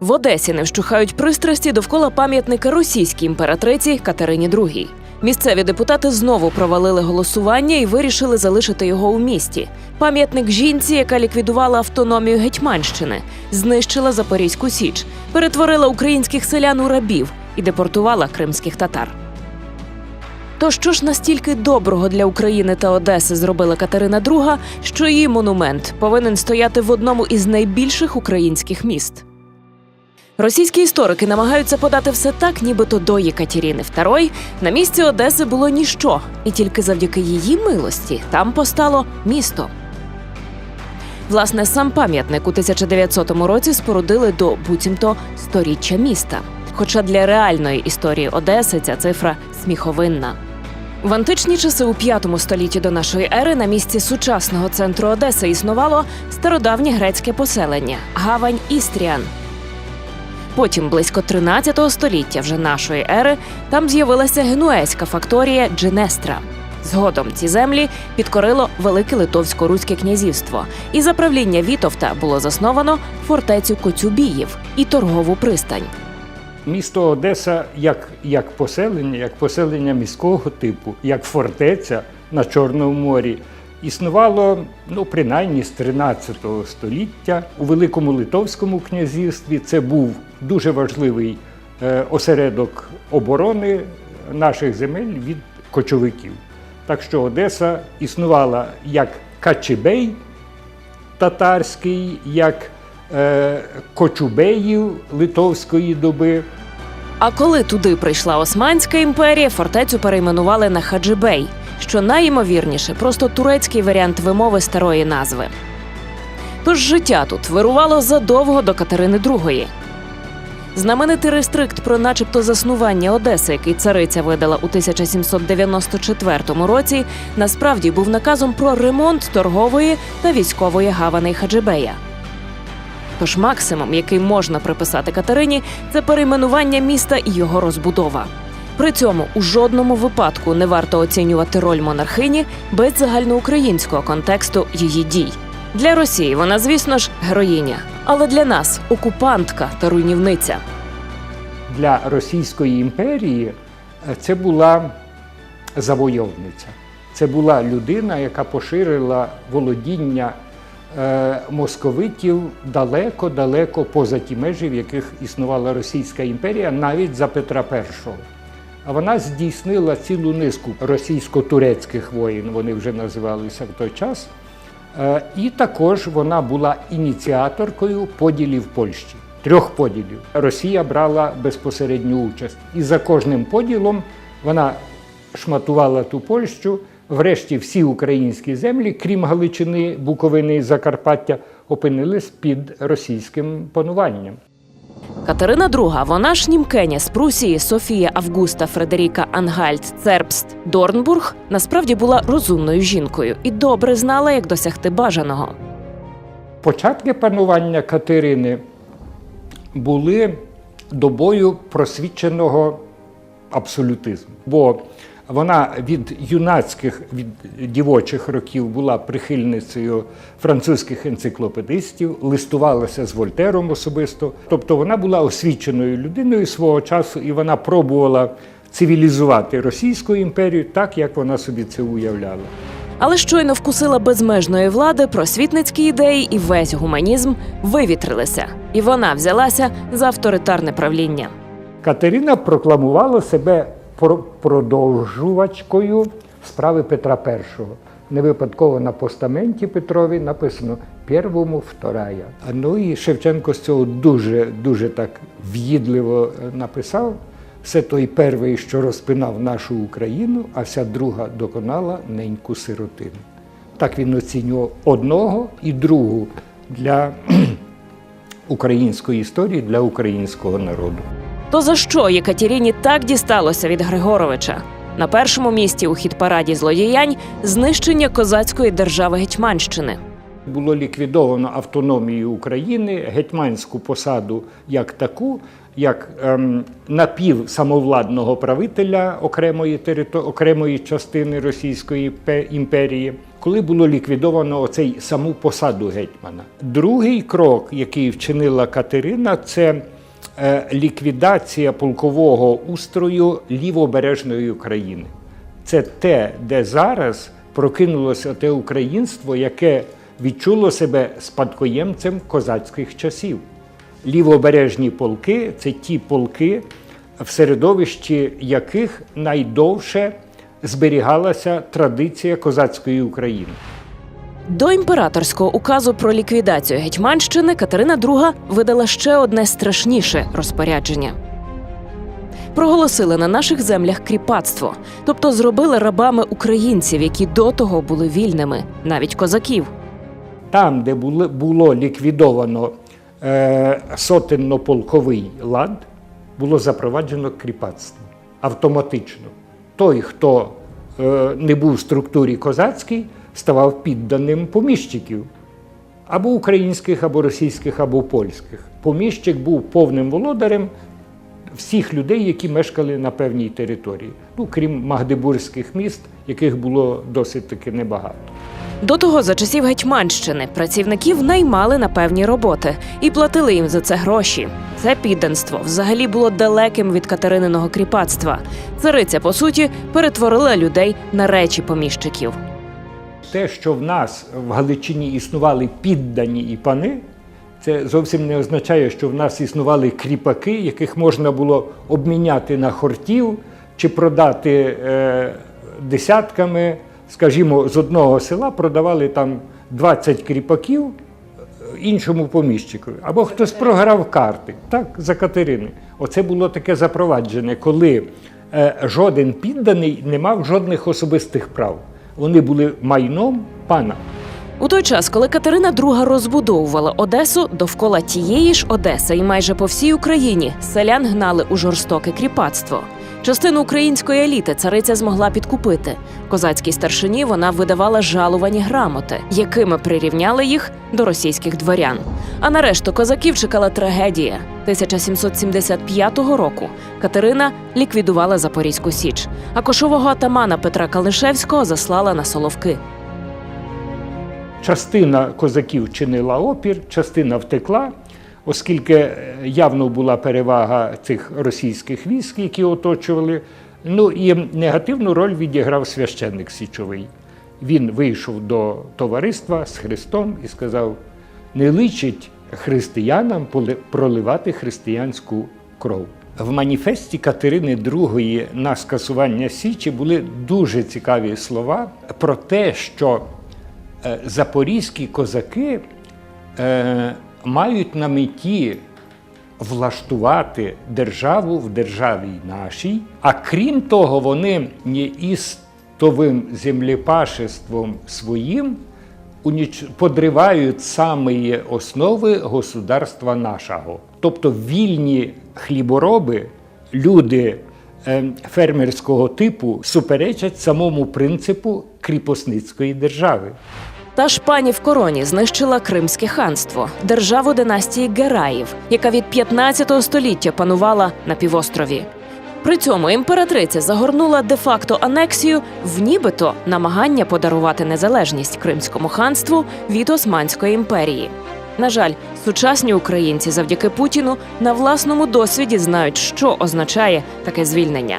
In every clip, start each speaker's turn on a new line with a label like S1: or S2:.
S1: В Одесі не вщухають пристрасті довкола пам'ятника російській імператриці Катерині II. Місцеві депутати знову провалили голосування і вирішили залишити його у місті. Пам'ятник жінці, яка ліквідувала автономію Гетьманщини, знищила Запорізьку Січ, перетворила українських селян у рабів і депортувала кримських татар. То що ж настільки доброго для України та Одеси зробила Катерина II, що її монумент повинен стояти в одному із найбільших українських міст? Російські історики намагаються подати все так, нібито до Єкатеріни II на місці Одеси було ніщо, і тільки завдяки її милості там постало місто. Власне, сам пам'ятник у 1900 році спорудили до буцімто сторіччя міста. Хоча для реальної історії Одеси ця цифра сміховинна. В античні часи у п'ятому столітті до нашої ери на місці сучасного центру Одеси існувало стародавнє грецьке поселення гавань Істріан. Потім, близько 13 століття вже нашої ери, там з'явилася генуезька факторія Дженестра. Згодом ці землі підкорило Велике Литовсько-Руське князівство, і за правління Вітовта було засновано фортецю Коцюбіїв і торгову пристань.
S2: Місто Одеса як, як поселення, як поселення міського типу, як фортеця на Чорному морі, існувало ну, принаймні з 13 століття у Великому Литовському князівстві. Це був дуже важливий е, осередок оборони наших земель від кочовиків. Так що Одеса існувала як Качебей татарський, як е, Кочубеїв литовської доби.
S1: А коли туди прийшла Османська імперія, фортецю перейменували на Хаджибей, що найімовірніше просто турецький варіант вимови старої назви. Тож життя тут вирувало задовго до Катерини II. Знаменитий рестрикт про начебто заснування Одеси, який цариця видала у 1794 році, насправді був наказом про ремонт торгової та військової гавани Хаджибея. Тож максимум, який можна приписати Катерині, це перейменування міста і його розбудова. При цьому у жодному випадку не варто оцінювати роль монархині без загальноукраїнського контексту її дій. Для Росії вона, звісно ж, героїня, але для нас окупантка та руйнівниця.
S2: Для Російської імперії е, це була завойовниця. Це була людина, яка поширила володіння е, московитів далеко-далеко поза ті межі, в яких існувала Російська імперія, навіть за Петра І. А вона здійснила цілу низку російсько-турецьких воїн, вони вже називалися в той час. Е, І також вона була ініціаторкою поділів Польщі. Трьох поділів. Росія брала безпосередню участь. І за кожним поділом вона шматувала ту Польщу. Врешті всі українські землі, крім Галичини, Буковини і Закарпаття, опинились під російським пануванням.
S1: Катерина II, вона ж німкеня з Прусії Софія Августа Фредеріка Ангальд Цербст Дорнбург, насправді була розумною жінкою і добре знала, як досягти бажаного.
S2: Початки панування Катерини були добою просвіченого абсолютизму. Бо вона від юнацьких, від дівочих років була прихильницею французьких енциклопедистів, листувалася з Вольтером особисто. Тобто вона була освіченою людиною свого часу, і вона пробувала цивілізувати Російську імперію так, як вона собі це уявляла.
S1: Але щойно вкусила безмежної влади, просвітницькі ідеї і весь гуманізм вивітрилися, і вона взялася за авторитарне правління.
S2: Катерина прокламувала себе продовжувачкою справи Петра І. Не випадково на постаменті Петрові написано Первому вторая. Ну і Шевченко з цього дуже дуже так в'їдливо е, написав. Все той перший, що розпинав нашу Україну, а вся друга доконала неньку сиротину. Так він оцінював одного і другу для української історії, для українського народу.
S1: То за що Єкатеріні так дісталося від Григоровича? На першому місці у хіт-параді злодіянь знищення козацької держави Гетьманщини.
S2: Було ліквідовано автономію України, гетьманську посаду як таку, як ем, напівсамовладного правителя окремої, терито... окремої частини Російської пе- імперії, коли було ліквідовано оцей саму посаду гетьмана. Другий крок, який вчинила Катерина, це ліквідація полкового устрою лівобережної України. Це те, де зараз прокинулося те українство, яке відчуло себе спадкоємцем козацьких часів. Лівобережні полки це ті полки, в середовищі яких найдовше зберігалася традиція козацької України.
S1: До імператорського указу про ліквідацію Гетьманщини Катерина II видала ще одне страшніше розпорядження. Проголосили на наших землях кріпацтво, тобто зробили рабами українців, які до того були вільними, навіть козаків.
S2: Там, де було, ліквідовано е, сотенно-полковий лад, було запроваджено кріпацтво автоматично. Той, хто е, не був в структурі козацькій, ставав підданим поміщиків або українських, або російських, або польських. Поміщик був повним володарем всіх людей, які мешкали на певній території, ну крім магдебурзьких міст, яких було досить таки небагато.
S1: До того за часів Гетьманщини працівників наймали на певні роботи і платили їм за це гроші. Це підданство взагалі було далеким від Катерининого кріпацтва. Цариця, по суті, перетворила людей на речі поміщиків.
S2: Те, що в нас в Галичині існували піддані і пани, це зовсім не означає, що в нас існували кріпаки, яких можна було обміняти на хортів чи продати е, десятками. Скажімо, з одного села продавали там 20 кріпаків е, іншому поміщику. Або хтось програв карти. Так, за Катерини. Оце було таке запроваджене, коли е, жоден підданий не мав жодних особистих прав. Вони були майном пана.
S1: У той час, коли Катерина II розбудовувала Одесу, довкола тієї ж Одеси і майже по всій Україні селян гнали у жорстоке кріпацтво. Частину української еліти цариця змогла підкупити. Козацькій старшині вона видавала жалувані грамоти, якими прирівняли їх до російських дворян. А на решту козаків чекала трагедія. 1775 року Катерина ліквідувала Запорізьку Січ, а кошового атамана Петра Калишевського заслала на Соловки.
S2: Частина козаків чинила опір, частина втекла, оскільки е, явно була перевага цих російських військ, які оточували. Ну і негативну роль відіграв священник Січовий. Він вийшов до товариства з Христом і сказав: не личить християнам проливати християнську кров. В маніфесті Катерини II на скасування Січі були дуже цікаві слова про те, що е, запорізькі козаки е, мають на меті влаштувати державу в державі нашій, а крім того, вони неістовим землепашеством своїм уніч... подривають самі основи государства нашого. Тобто вільні хлібороби, люди е, фермерського типу суперечать самому принципу кріпосницької держави.
S1: Та ж пані в короні знищила Кримське ханство, державу династії Гераїв, яка від 15 століття панувала на півострові. При цьому імператриця загорнула де-факто анексію в нібито намагання подарувати незалежність Кримському ханству від Османської імперії. На жаль, сучасні українці завдяки Путіну на власному досвіді знають, що означає таке звільнення.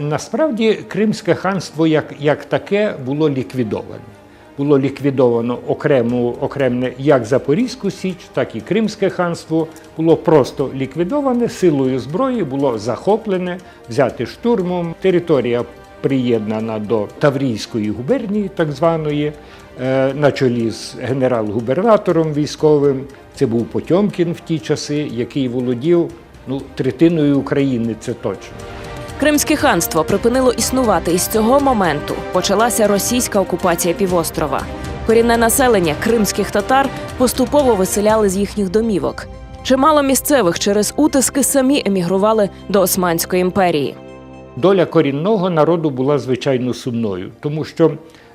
S2: Насправді Кримське ханство як, як таке було ліквідоване. Було ліквідовано окрему, окремне як Запорізьку Січ, так і Кримське ханство. Було просто ліквідоване силою зброї, було захоплене, взяте штурмом. Територія приєднана до Таврійської губернії, так званої, е, на чолі з генерал-губернатором військовим. Це був Потьомкін в ті часи, який володів ну, третиною України, це точно.
S1: Кримське ханство припинило існувати, і з цього моменту почалася російська окупація півострова. Корінне населення кримських татар поступово виселяли з їхніх домівок. Чимало місцевих через утиски самі емігрували до Османської імперії.
S2: Доля корінного народу була звичайно сумною, тому що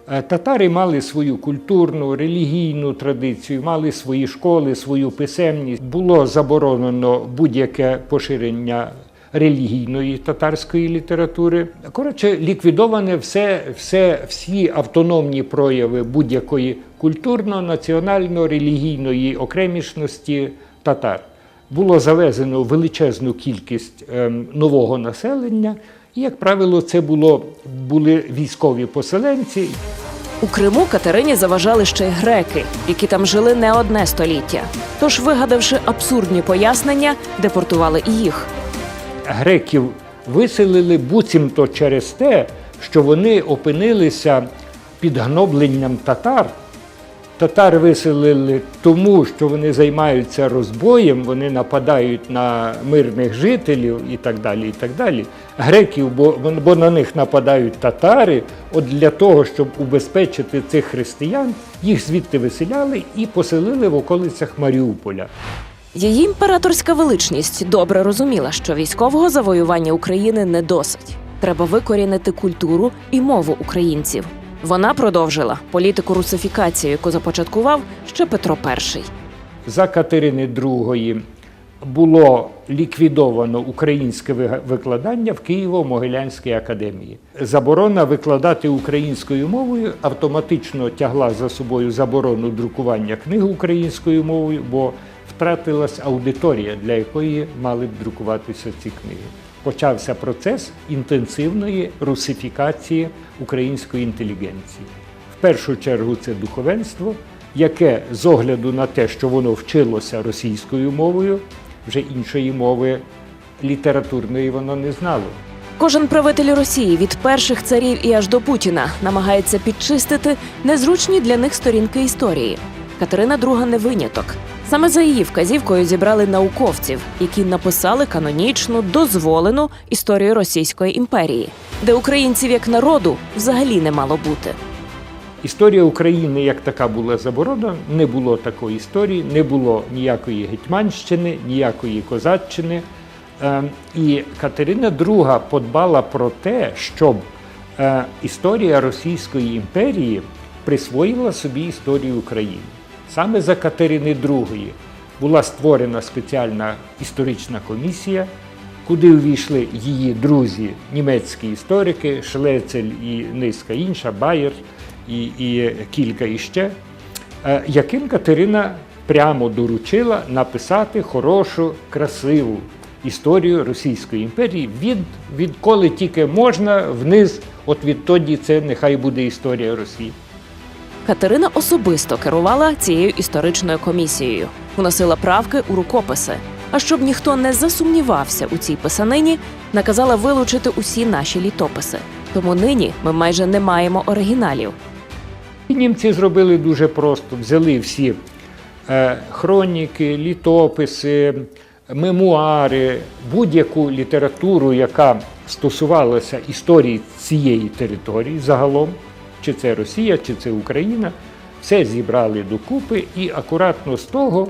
S2: Е, Татари мали свою культурну, релігійну традицію, мали свої школи, свою писемність. Було заборонено будь-яке поширення релігійної татарської літератури. Коротше, ліквідоване все, все, всі автономні прояви будь-якої культурно-національно-релігійної окремішності татар. Було завезено величезну кількість ем, нового населення, і, як правило, це було, були військові поселенці.
S1: У Криму Катерині заважали ще й греки, які там жили не одне століття. Тож, вигадавши абсурдні пояснення, депортували і їх.
S2: Греків виселили буцімто через те, що вони опинилися під гнобленням татар. Татар виселили тому, що вони займаються розбоєм, вони нападають на мирних жителів і так далі. і так далі. Греків, бо, бо на них нападають татари. От для того, щоб убезпечити цих християн, їх звідти виселяли і поселили в околицях Маріуполя.
S1: Її імператорська величність добре розуміла, що військового завоювання України не досить. Треба викорінити культуру і мову українців. Вона продовжила політику русифікації, яку започаткував ще Петро І.
S2: За Катерини II було ліквідовано українське ви- викладання в Києво-Могилянській академії. Заборона викладати українською мовою автоматично тягла за собою заборону друкування книг українською мовою, бо втратилась аудиторія, для якої мали б друкуватися ці книги. Почався процес інтенсивної русифікації української інтелігенції. В першу чергу це духовенство, яке з огляду на те, що воно вчилося російською мовою, вже іншої мови літературної воно не знало.
S1: Кожен правитель Росії від перших царів і аж до Путіна намагається підчистити незручні для них сторінки історії. Катерина II не виняток. Саме за її вказівкою зібрали науковців, які написали канонічну, дозволену історію Російської імперії, де українців як народу взагалі не мало бути.
S2: Історія України як така була заборонена, не було такої історії, не було ніякої Гетьманщини, ніякої козаччини. Е, І Катерина II подбала про те, щоб е, історія Російської імперії присвоїла собі історію України. Саме за Катерини II була створена спеціальна історична комісія, куди увійшли її друзі, німецькі історики, Шлецель і низка інша, Байер і, і кілька іще, е, яким Катерина прямо доручила написати хорошу, красиву історію Російської імперії від, відколи тільки можна вниз, от відтоді це нехай буде історія Росії.
S1: Катерина особисто керувала цією історичною комісією, вносила правки у рукописи. А щоб ніхто не засумнівався у цій писанині, наказала вилучити усі наші літописи. Тому нині ми майже не маємо оригіналів.
S2: Німці зробили дуже просто: взяли всі е, хроніки, літописи, мемуари, будь-яку літературу, яка стосувалася історії цієї території загалом, чи це Росія, чи це Україна, все зібрали докупи і акуратно з того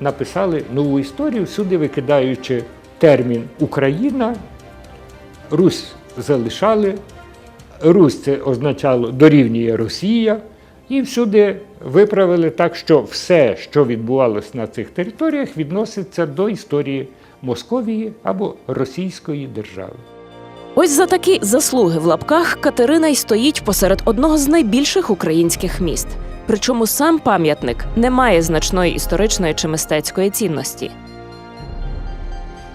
S2: написали нову історію, всюди викидаючи термін Україна, Русь залишали, Русь це означало дорівнює Росія, і всюди виправили так, що все, що відбувалося на цих територіях, відноситься до історії Московії або Російської держави.
S1: Ось за такі заслуги в лапках Катерина й стоїть посеред одного з найбільших українських міст. Причому сам пам'ятник не має значної історичної чи мистецької цінності.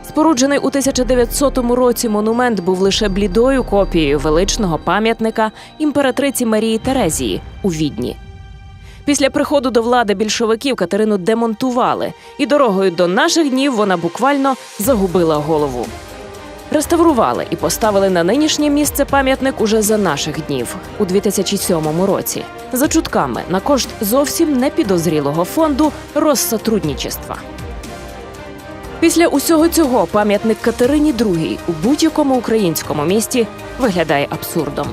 S1: Споруджений у 1900 році монумент був лише блідою копією величного пам'ятника імператриці Марії Терезії у Відні. Після приходу до влади більшовиків Катерину демонтували, і дорогою до наших днів вона буквально загубила голову. Реставрували і поставили на нинішнє місце пам'ятник уже за наших днів у 2007 році. За чутками на кошт зовсім непідозрілого фонду Россотрудничества. Після усього цього пам'ятник Катерині II у будь-якому українському місті виглядає абсурдом.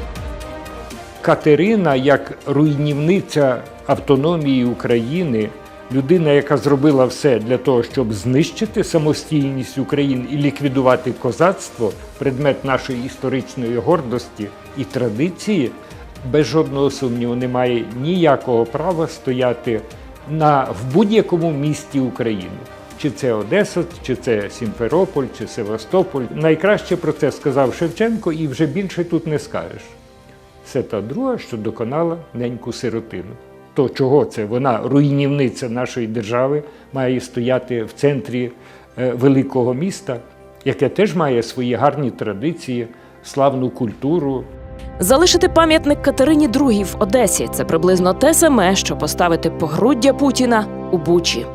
S2: Катерина, як руйнівниця автономії України, людина, яка зробила все для того, щоб знищити самостійність України і ліквідувати козацтво, предмет нашої історичної гордості і традиції, без жодного сумніву не має ніякого права стояти на, в будь-якому місті України. Чи це Одеса, чи це Сімферополь, чи Севастополь. Найкраще про це сказав Шевченко, і вже більше тут не скажеш. Це та друга, що доконала неньку сиротину. То чого це? Вона руйнівниця нашої держави, має стояти в центрі е, великого міста, яке теж має свої гарні традиції, славну культуру.
S1: Залишити пам'ятник Катерині II в Одесі це приблизно те саме, що поставити погруддя Путіна у Бучі.